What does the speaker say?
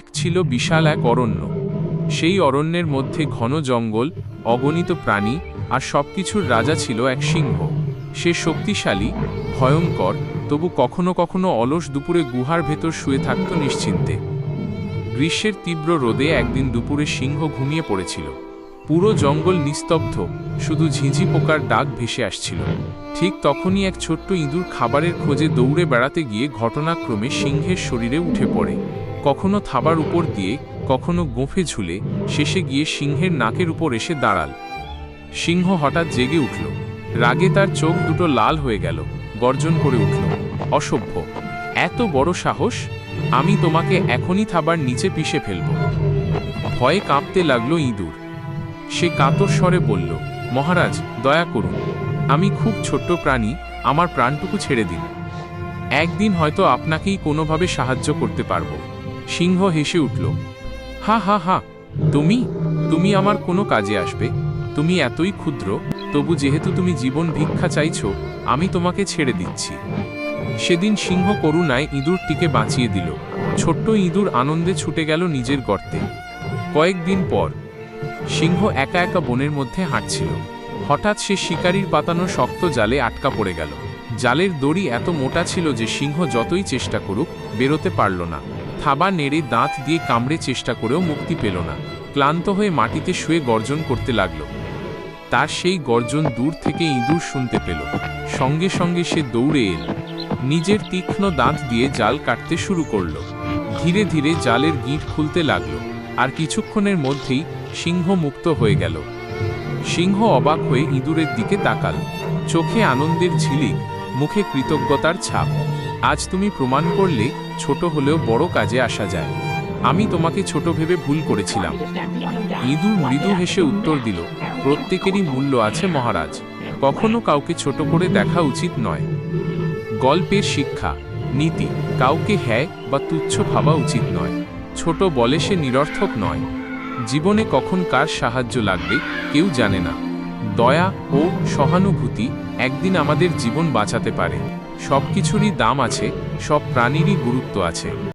এক ছিল বিশাল এক অরণ্য। সেই অরণ্যের মধ্যে ঘন জঙ্গল, অগণিত প্রাণী আর সবকিছুর রাজা ছিল এক সিংহ। সে শক্তিশালী, ভয়ঙ্কর, তবু কখনো কখনো অলস দুপুরে গুহার ভেতর শুয়ে থাকত নিশ্চিন্তে। গ্রীষ্মের তীব্র রোদে একদিন দুপুরে সিংহ ঘুমিয়ে পড়েছিল। পুরো জঙ্গল নিস্তব্ধ, শুধু ঝিঝি পোকার ডাক ভেসে আসছিল। ঠিক তখনই এক ছোট্ট ইঁদুর খাবারের খোঁজে দৌড়ে বেড়াতে গিয়ে ঘটনাক্রমে সিংহের শরীরে উঠে পড়ে। কখনো থাবার উপর দিয়ে, কখনো গোঁফে ঝুলে, শেষে গিয়ে সিংহের নাকের উপর এসে দাঁড়াল। সিংহ হঠাৎ জেগে উঠল। রাগে তার চোখ দুটো লাল হয়ে গেল, গর্জন করে উঠল, অসভ্য, এত বড় সাহস? আমি তোমাকে এখনই থাবার নিচে পিষে ফেলব। ভয়ে কাঁপতে লাগল ইঁদুর। সে কাতর স্বরে বলল, মহারাজ, দয়া করুন, আমি খুব ছোট্ট প্রাণী, আমার প্রাণটুকু ছেড়ে দিন। একদিন হয়তো আপনাকেই কোনোভাবে সাহায্য করতে পারব। সিংহ হেসে উঠল, হা হা হা, তুমি তুমি আমার কোনো কাজে আসবে? তুমি এতই ক্ষুদ্র, তবু যেহেতু তুমি জীবন ভিক্ষা চাইছো, আমি তোমাকে ছেড়ে দিচ্ছি। সেদিন সিংহ করুণায় ইঁদুরটিকে বাঁচিয়ে দিল। ছোট্ট ইঁদুর আনন্দে ছুটে গেল নিজের গর্তে। কয়েকদিন পর, সিংহ একা একা বনের মধ্যে হাঁটছিল। হঠাৎ সে শিকারির পাতানো শক্ত জালে আটকা পড়ে গেল। জালের দড়ি এত মোটা ছিল যে সিংহ যতই চেষ্টা করুক, বেরোতে পারল না। থাবা নেড়ে দাঁত দিয়ে কামড়ে চেষ্টা করেও মুক্তি পেল না। ক্লান্ত হয়ে মাটিতে শুয়ে গর্জন করতে লাগল। তার সেই গর্জন দূর থেকে ইঁদুর শুনতে পেল। সঙ্গে সঙ্গে সে দৌড়ে এল। নিজের তীক্ষ্ণ দাঁত দিয়ে জাল কাটতে শুরু করল। ধীরে ধীরে জালের গিঁট খুলতে লাগল। আর কিছুক্ষণের মধ্যেই সিংহ মুক্ত হয়ে গেল। সিংহ অবাক হয়ে ইঁদুরের দিকে তাকাল। চোখে আনন্দের ঝিলিক, মুখে কৃতজ্ঞতার ছাপ। আজ তুমি প্রমাণ করলে ছোট হলেও বড় কাজে আসা যায়। আমি তোমাকে ছোট ভেবে ভুল করেছিলাম। ইঁদুর মৃদু হেসে উত্তর দিল, প্রত্যেকেরই মূল্য আছে মহারাজ। কখনো কাউকে ছোট করে দেখা উচিত নয়। গল্পের শিক্ষা, নীতি, কাউকে হ্যায় বা তুচ্ছ ভাবা উচিত নয়। ছোট বলে সে নিরর্থক নয়। জীবনে কখন কার সাহায্য লাগবে কেউ জানে না। দয়া ও সহানুভূতি একদিন আমাদের জীবন বাঁচাতে পারে। সব কিছুরই দাম আছে, সব প্রাণীরই গুরুত্ব আছে।